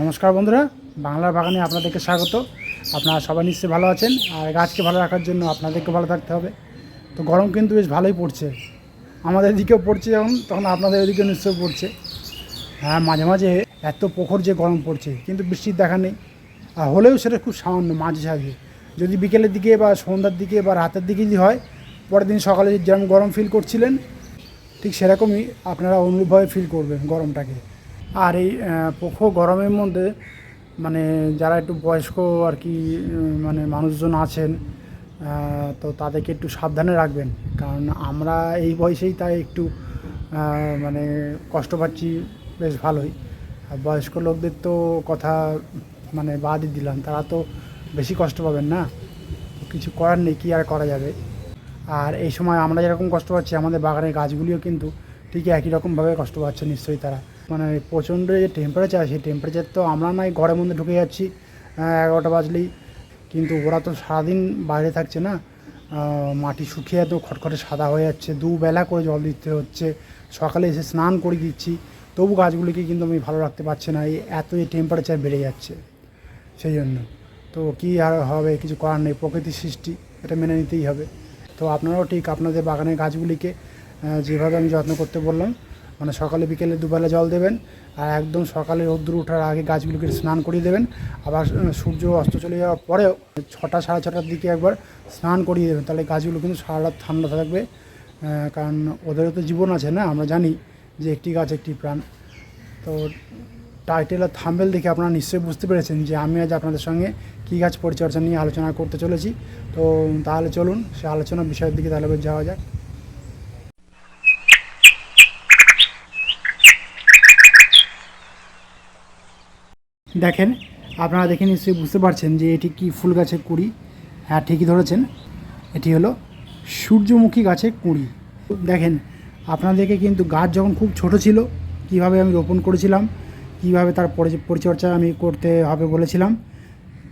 নমস্কার বন্ধুরা, বাংলার বাগানে আপনাদেরকে স্বাগত। আপনারা সবাই নিশ্চয়ই ভালো আছেন, আর গাছকে ভালো রাখার জন্য আপনাদেরকে ভালো থাকতে হবে। তো গরম কিন্তু বেশ ভালোই পড়ছে। আমাদের এদিকেও পড়ছে যখন, তখন আপনাদের এদিকেও নিশ্চয়ই পড়ছে। হ্যাঁ মাঝে মাঝে এত প্রখর যে গরম পড়ছে, কিন্তু বৃষ্টির দেখা নেই। আর হলেও সেটা খুব সামান্য, মাঝে সাঝে। যদি বিকেলের দিকে বা সন্ধ্যার দিকে বা রাতের দিকে যদি হয়, পরের দিন সকালে যেমন গরম ফিল করছিলেন, ঠিক সেরকমই আপনারা অনুভবে ফিল করবেন গরমটাকে। আর এই প্রখর গরমের মধ্যে মানে যারা একটু বয়স্ক আর কি মানে মানুষজন আছেন তো তাদেরকে একটু সাবধানে রাখবেন। কারণ আমরা এই বয়সেই তাই একটু মানে কষ্ট পাচ্ছি বেশ ভালোই। আর বয়স্ক লোকদের তো কথা মানে বাদই দিলাম, তারা তো বেশি কষ্ট পাবেন না। কিছু করার নেই, কী আর করা যাবে? আর এই সময় আমরা যেরকম কষ্ট পাচ্ছি, আমাদের বাগানের গাছগুলিও কিন্তু ঠিক একই রকমভাবে কষ্ট পাচ্ছে নিশ্চয়ই তারা। মানে প্রচণ্ড যে টেম্পারেচার সেই টেম্পারেচার তো আমরা নয়, ঘরের মধ্যে ঢুকে যাচ্ছি এগারোটা বাজলেই। কিন্তু ওরা তো সারাদিন বাইরে থাকছে না। মাটি শুকিয়ে তো খটখটে সাদা হয়ে যাচ্ছে, দুবেলা করে জল দিতে হচ্ছে। সকালে এসে স্নান করে দিচ্ছি। তবু গাছগুলিকে কিন্তু আমি ভালো রাখতে পারছি না, এই এত এই টেম্পারেচার বেড়ে যাচ্ছে, সেই জন্য। তো কী আর হবে, কিছু করার নেই, প্রকৃতির সৃষ্টি, এটা মেনে নিতেই হবে। তো আপনারাও ঠিক আপনাদের বাগানের গাছগুলিকে যেভাবে আমি যত্ন করতে বললাম মানে সকালে বিকেলে দুবেলা জল দেবেন আর একদম সকালে রোদ্দুর ওঠার আগে গাছগুলোকে স্নান করিয়ে দেবেন। আবার সূর্য অস্ত চলে যাওয়ার পরেও ছটা, সাড়ে ছটার দিকে একবার স্নান করিয়ে দেবেন। তাহলে গাছগুলো কিন্তু সারা রাত ঠান্ডা থাকবে। কারণ ওদেরও তো জীবন আছে না, আমরা জানি যে একটি গাছ একটি প্রাণ। তো টাইটেল আর থাম্বেল দেখে আপনারা নিশ্চয়ই বুঝতে পেরেছেন যে আমি আজ আপনাদের সঙ্গে কী গাছ পরিচর্যা নিয়ে আলোচনা করতে চলেছি। তো তাহলে চলুন, সে আলোচনা বিষয়ের দিকে তাহলে যাওয়া যাক। দেখেন, আপনারা দেখে নিশ্চয়ই বুঝতে পারছেন যে এটি কি ফুল গাছের কুড়ি। হ্যাঁ ঠিকই ধরেছেন। এটি হলো সূর্যমুখী গাছের কুঁড়ি। দেখেন, আপনাদেরকে কিন্তু গাছ যখন খুব ছোট ছিল, কীভাবে আমি রোপণ করেছিলাম, কীভাবে তার পরিচর্যা আমি করতে হবে বলেছিলাম,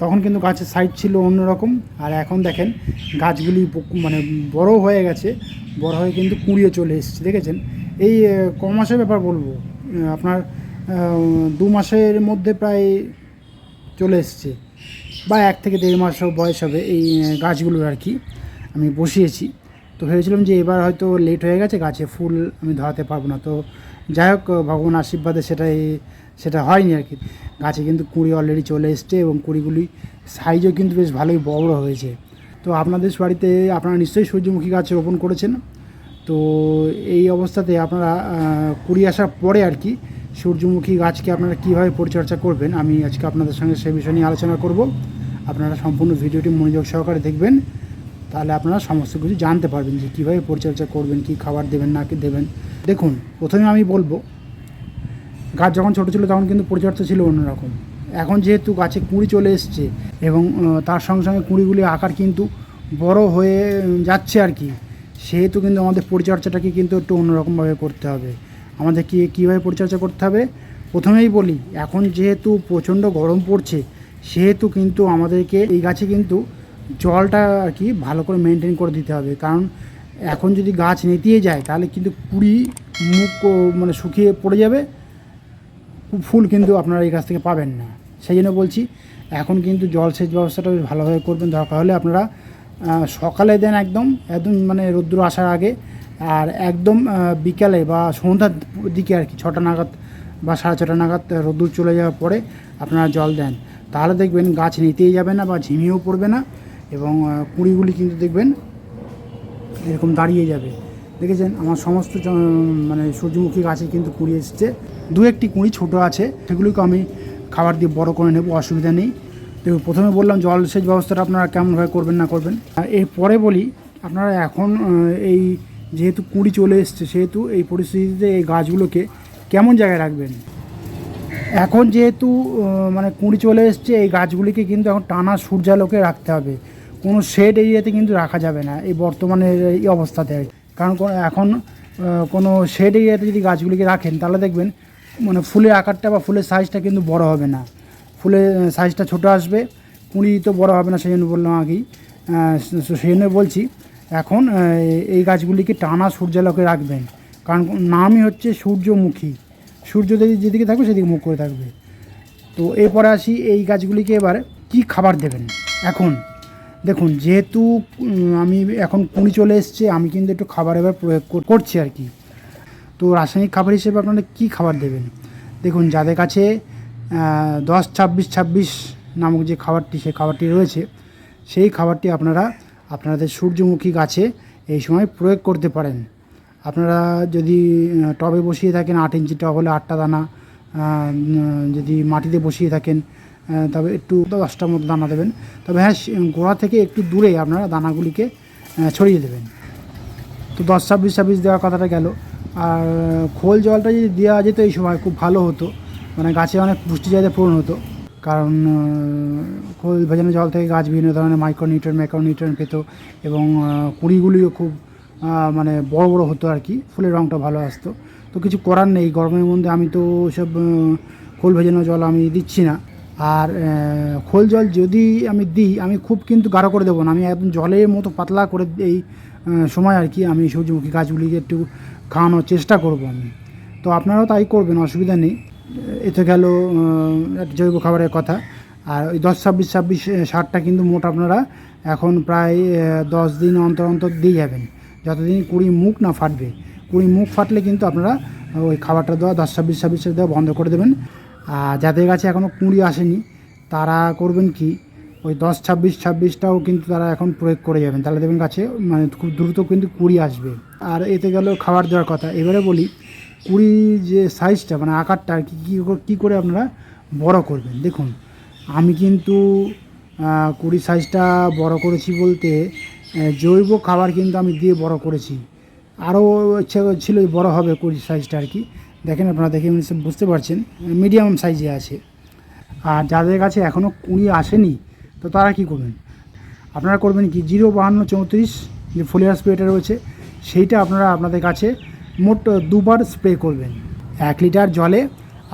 তখন কিন্তু গাছের সাইজ ছিল অন্যরকম। আর এখন দেখেন, গাছগুলি মানে বড় হয়ে গেছে, বড় হয়ে কিন্তু কুঁড়িয়ে চলে এসেছে, দেখেছেন? এই কমাসের ব্যাপার বলব? আপনার দু মাসের মধ্যে প্রায় চলে এসছে। বা এক থেকে দেড় মাস বয়স হবে এই গাছগুলোর আর কি। আমি বসিয়েছি। তো ভেবেছিলাম যে এবার হয়তো লেট হয়ে গেছে, গাছে ফুল আমি ধরাতে পারব না। তো যাই হোক, ভগবান আশীর্বাদে সেটাই, সেটা হয়নি আর কি। গাছে কিন্তু কুঁড়ি অলরেডি চলে এসছে এবং কুঁড়িগুলি সাইজও কিন্তু বেশ ভালোই বড় হয়েছে। তো আপনাদের বাড়িতে আপনারা নিশ্চয়ই সূর্যমুখী গাছ রোপণ করেছেন। তো এই অবস্থাতে আপনারা কুড়ি আসার পরে আর কি সূর্যমুখী গাছকে আপনারা কীভাবে পরিচর্যা করবেন, আমি আজকে আপনাদের সঙ্গে সেই বিষয় নিয়ে আলোচনা করব। আপনারা সম্পূর্ণ ভিডিওটি মনোযোগ সহকারে দেখবেন, তাহলে আপনারা সমস্ত কিছু জানতে পারবেন যে কীভাবে পরিচর্যা করবেন, কী খাবার দেবেন, না কি দেবেন। দেখুন, প্রথমে আমি বলব, গাছ যখন ছোটো ছিল তখন কিন্তু পরিচর্যা ছিল অন্যরকম। এখন যেহেতু গাছে কুঁড়ি চলে এসছে এবং তার সঙ্গে সঙ্গে কুঁড়িগুলি আকার কিন্তু বড় হয়ে যাচ্ছে আর কি, সেহেতু কিন্তু আমাদের পরিচর্যাটাকে কিন্তু একটু অন্যরকমভাবে করতে হবে। আমাদের কি, কীভাবে পরিচর্যা করতে হবে? প্রথমেই বলি, এখন যেহেতু প্রচণ্ড গরম পড়ছে, সেহেতু কিন্তু আমাদেরকে এই গাছে কিন্তু জলটা আর কি ভালো করে মেনটেন করে দিতে হবে। কারণ এখন যদি গাছ নেতিয়ে যায়, তাহলে কিন্তু কুড়ি মুখ মানে শুকিয়ে পড়ে যাবে, ফুল কিন্তু আপনারা এই গাছ থেকে পাবেন না। সেই জন্য বলছি, এখন কিন্তু জলসেচ ব্যবস্থাটা ভালোভাবে করবেন। দরকার হলে আপনারা সকালে দেন একদম একদম মানে রোদ্দুর আসার আগে আর একদম বিকালে বা সন্ধ্যার দিকে আর কি, ছটা নাগাদ বা সাড়ে ছটা নাগাদ রোদ্দুর চলে যাওয়ার পরে আপনারা জল দেন। তাহলে দেখবেন গাছ নিতেই যাবে না বা ঝিমিয়েও পড়বে না এবং কুঁড়িগুলি কিন্তু দেখবেন এরকম দাঁড়িয়ে যাবে। দেখেছেন? আমার সমস্ত মানে সূর্যমুখী গাছে কিন্তু কুঁড়ি এসছে। দু একটি কুঁড়ি ছোট আছে, সেগুলিকে আমি খাবার দিয়ে বড় করে নেব, অসুবিধা নেই। তো প্রথমে বললাম জলসেচ ব্যবস্থাটা আপনারা কেমনভাবে করবেন না করবেন? এরপরে বলি, আপনারা এখন এই যেহেতু কুঁড়ি চলে এসছে, সেহেতু এই পরিস্থিতিতে এই গাছগুলোকে কেমন জায়গায় রাখবেন? এখন যেহেতু মানে কুঁড়ি চলে এসছে, এই গাছগুলিকে কিন্তু এখন টানা সূর্যালোকে রাখতে হবে। কোনো শেড এরিয়াতে কিন্তু রাখা যাবে না এই বর্তমানের এই অবস্থাতে কারণ এখন কোনো শেড এরিয়াতে যদি গাছগুলিকে রাখেন, তাহলে দেখবেন মানে ফুলের আকারটা বা ফুলের সাইজটা কিন্তু বড় হবে না। ফুলের সাইজটা ছোট আসবে, কুঁড়ি তো বড় হবে না, সেই জন্য বললাম আগেই। সেই জন্য বলছি এখন এই গাছগুলিকে টানা সূর্যালোকে রাখবেন। কারণ নামই হচ্ছে সূর্যমুখী। সূর্য যদি যেদিকে থাকবে, সেদিকে মুখ করে থাকবে। তো এরপরে আসি, এই গাছগুলিকে এবার কি খাবার দেবেন? এখন, দেখুন, যেহেতু আমি এখন কুড়ি চলে এসছে, আমি কিন্তু একটু খাবার এবার প্রয়োগ করছি আর কি। তো রাসায়নিক খাবার হিসেবে আপনারা কী খাবার দেবেন? দেখুন, যাদের কাছে দশ, ছাব্বিশ ছাব্বিশ নামক যে খাবারটি সেই খাবারটি রয়েছে, সেই খাবারটি আপনারা আপনাদের সূর্যমুখী গাছে এই সময় প্রয়োগ করতে পারেন। আপনারা যদি টবে বসিয়ে থাকেন আট ইঞ্চি টব হলে আটটা দানা যদি মাটিতে বসিয়ে থাকেন তবে একটু দশটার মতো দানা দেবেন। তবে হ্যাঁ গোড়া থেকে একটু দূরে আপনারা দানাগুলিকে ছড়িয়ে দেবেন। তো দশ ছাব্বিশ ছাব্বিশ দেওয়ার কথাটা গেল। আর খোল জলটা যদি দেওয়া যেত এই সময় খুব ভালো হতো। মানে গাছে অনেক পুষ্টি চাহিদা পূরণ হতো। কারণ খোল ভেজানো জল থেকে গাছ বিভিন্ন ধরনের মাইক্রোনিউট্রেন ম্যাক্রোনিউট্রেন পেত এবং কুড়িগুলিও খুব মানে বড় বড় হতো আর কি, ফুলের রঙটা ভালো আসতো। তো কিছু করার নেই, গরমের মধ্যে আমি তো সব খোল ভেজানো জল আমি দিচ্ছি না। আর খোল জল যদি আমি দিই, আমি খুব কিন্তু গাঢ় করে দেবো না। আমি একদম জলের মতো পাতলা করে এই সময় আর কি আমি সূর্যমুখী গাছগুলিকে একটু খাওয়ানোর চেষ্টা করব আমি। তো আপনারাও তাই করবেন, অসুবিধা নেই। এতে গেল জৈব খাবারের কথা। আর ওই দশ ছাব্বিশ ছাব্বিশ সারটা কিন্তু মোট আপনারা এখন প্রায় দশ দিন অন্তর অন্তর দিয়ে যাবেন। যতদিন কুড়ি মুখ না ফাটবে, কুড়ি মুখ ফাটলে কিন্তু আপনারা ওই খাবারটা দেওয়া, দশ ছাব্বিশ ছাব্বিশটা দেওয়া বন্ধ করে দেবেন। আর যাদের কাছে এখনও কুঁড়ি আসেনি, তারা করবেন কি? ওই দশ ছাব্বিশ ছাব্বিশটাও কিন্তু তারা এখন প্রয়োগ করে যাবেন। তাহলে দেখবেন কাছে মানে খুব দ্রুত কিন্তু কুড়ি আসবে। আর এতে গেল খাবার দেওয়ার কথা। এবারে বলি কুড়ি যে সাইজটা মানে আকারটা আর কি, কী করে- কী করে আপনারা বড় করবেন? দেখুন, আমি কিন্তু কুড়ি সাইজটা বড় করেছি বলতে জৈব খাবার কিন্তু আমি দিয়ে বড় করেছি। আরও ইচ্ছা ছিল বড় হবে কুড়ি সাইজটা আর কি। দেখেন আপনারা দেখে বুঝতে পারছেন মিডিয়াম সাইজে আছে। আর যাদের কাছে এখনও কুড়ি আসেনি, তো তারা কি করবেন? আপনারা করবেন কি, জিরো বাহান্ন চৌত্রিশ যে ফোলিয়ার স্প্রেটা রয়েছে, সেইটা আপনারা আপনাদের কাছে মোট দুবার স্প্রে করবেন। এক লিটার জলে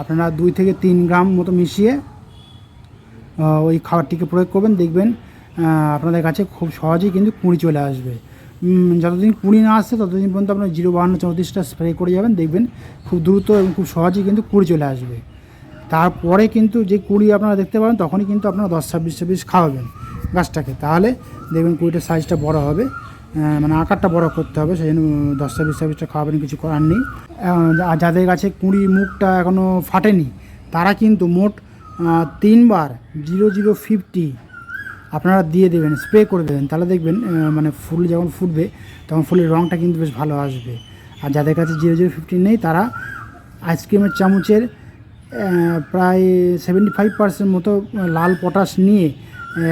আপনারা দুই থেকে তিন গ্রাম মতো মিশিয়ে ওই খাবারটিকে প্রয়োগ করবেন। দেখবেন আপনাদের কাছে খুব সহজেই কিন্তু কুঁড়ি চলে আসবে। যতদিন কুঁড়ি না আসছে, ততদিন পর্যন্ত আপনার জিরো বাহান্ন চৌত্রিশটা স্প্রে করে যাবেন। দেখবেন, খুব দ্রুত এবং খুব সহজেই কিন্তু কুঁড়ি চলে আসবে। তারপরে কিন্তু যে কুঁড়ি আপনারা দেখতে পাবেন, তখনই কিন্তু আপনারা দশ ছাব্বিশ ছাব্বিশ খাওয়াবেন গাছটাকে। তাহলে দেখবেন কুড়িটার সাইজটা বড় হবে। মানে আকারটা বড় করতে হবে, সেই জন্য দশটা ছাব্বিশ ছাব্বিশটা খাওয়াবেন কিছু করার নেই। আর যাদের কাছে কুঁড়ি মুখটা এখনও ফাটেনি, তারা কিন্তু মোট তিনবার জিরো জিরো ফিফটি আপনারা দিয়ে দেবেন, স্প্রে করে দেবেন। তাহলে দেখবেন মানে ফুল যখন ফুটবে, তখন ফুলের রঙটা কিন্তু বেশ ভালো আসবে। আর যাদের কাছে জিরো জিরো ফিফটি নেই, তারা আইসক্রিমের চামচের প্রায় সেভেন্টি ফাইভ পার্সেন্ট মতো লাল পটাশ নিয়ে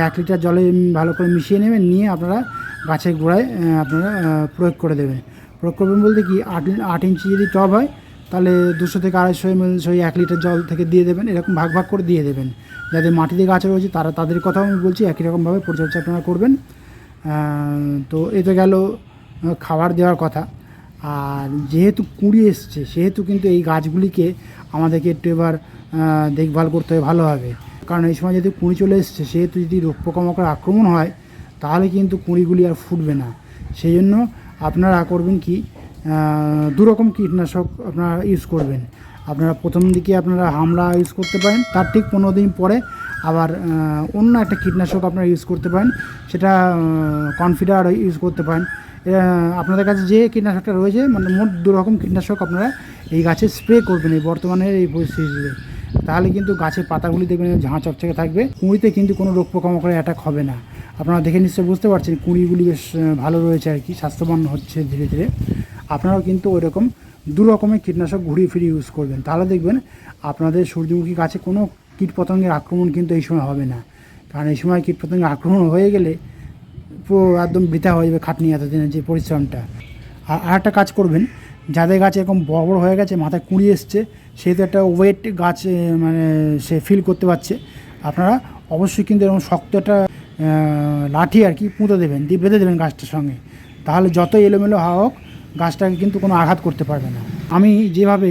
এক লিটার জলে ভালো করে মিশিয়ে নেবেন, নিয়ে আপনারা গাছের গোড়ায় আপনারা প্রয়োগ করে দেবেন। প্রয়োগ করবেন বলতে কি, আট আট ইঞ্চি যদি টব হয়, তাহলে দুশো থেকে আড়াইশো এম এল সেই এক লিটার জল থেকে দিয়ে দেবেন, এরকম ভাগ ভাগ করে দিয়ে দেবেন। যাদের মাটিতে গাছ রয়েছে, তারা তাদের কথাও আমি বলছি, একই রকমভাবে পরিচর্যা আপনারা করবেন। তো এতে গেল খাবার দেওয়ার কথা। আর যেহেতু কুড়ি এসছে, সেহেতু কিন্তু এই গাছগুলিকে আমাদেরকে একটু এবার দেখভাল করতে হবে ভালোভাবে কারণ এই সময় যদি কুঁড়ি চলে এসছে, সেহেতু যদি রোগ পোকামাকড় আক্রমণ হয় তাহলে কিন্তু কুঁড়িগুলি আর ফুটবে না। সেই জন্য আপনারা করবেন কি দুরকম কীটনাশক আপনারা ইউজ করবেন। আপনারা প্রথম দিকে আপনারা হামলা ইউজ করতে পারেন, তার ঠিক পনেরো দিন পরে আবার অন্য একটা কীটনাশক আপনারা ইউজ করতে পারেন, সেটা কনফিডার ইউজ করতে পারেন। আপনাদের কাছে যে কীটনাশকটা রয়েছে মানে মোট দু রকম কীটনাশক আপনারা এই গাছে স্প্রে করবেন এই বর্তমানের এই পরিস্থিতিতে। তাহলে কিন্তু গাছের পাতাগুলি দেখবেন ঝাঁ চকচকে থাকবে, কুঁড়িতে কিন্তু কোনো রোগ পোকামাকড়ে অ্যাটাক হবে না। আপনারা দেখে নিশ্চয়ই বুঝতে পারছেন, কুঁড়িগুলি বেশ ভালো রয়েছে আর কি, স্বাস্থ্যবান হচ্ছে ধীরে ধীরে। আপনারাও কিন্তু ওই রকম দু রকমের কীটনাশক ঘুরিয়ে ফিরিয়ে ইউজ করবেন। তাহলে দেখবেন আপনাদের সূর্যমুখী গাছে কোনো কীটপতঙ্গের আক্রমণ কিন্তু এই সময় হবে না। কারণ এই সময় কীটপতঙ্গের আক্রমণ হয়ে গেলে পুরো একদম বৃথা হয়ে যাবে খাটনি এতদিনের যে পরিশ্রমটা। আর আরেকটা কাজ করবেন, যাদের গাছ এরকম বড় বড় হয়ে গেছে, মাথায় কুঁড়ি এসছে সেহেতু একটা ওয়েট গাছ মানে সে ফিল করতে পারছে। আপনারা অবশ্যই কিন্তু এরকম শক্ত একটা লাঠি আর কি পুঁতে দেবেন, দিয়ে বেঁধে দেবেন গাছটার সঙ্গে। তাহলে যত এলোমেলো হাওয়া হোক, গাছটাকে কিন্তু কোনো আঘাত করতে পারবে না। আমি যেভাবে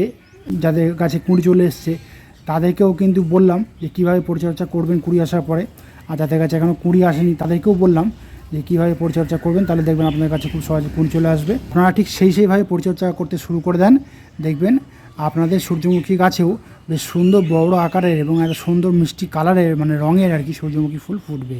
যাদের গাছে কুঁড়ি চলে এসছে, তাদেরকেও কিন্তু বললাম যে কীভাবে পরিচর্যা করবেন কুড়ি আসার পরে। আর যাদের কাছে এখনও কুড়ি আসেনি, তাদেরকেও বললাম যে কীভাবে পরিচর্যা করবেন, তাহলে দেখবেন আপনাদের কাছে খুব সহজে কুড়ি চলে আসবে। আপনারা ঠিক সেই সেইভাবে পরিচর্যা করতে শুরু করে দেন। দেখবেন আপনাদের সূর্যমুখী গাছেও বেশ সুন্দর বড় আকারের এবং এত সুন্দর মিষ্টি কালারের মানে রঙের আর কি সূর্যমুখী ফুল ফুটবে।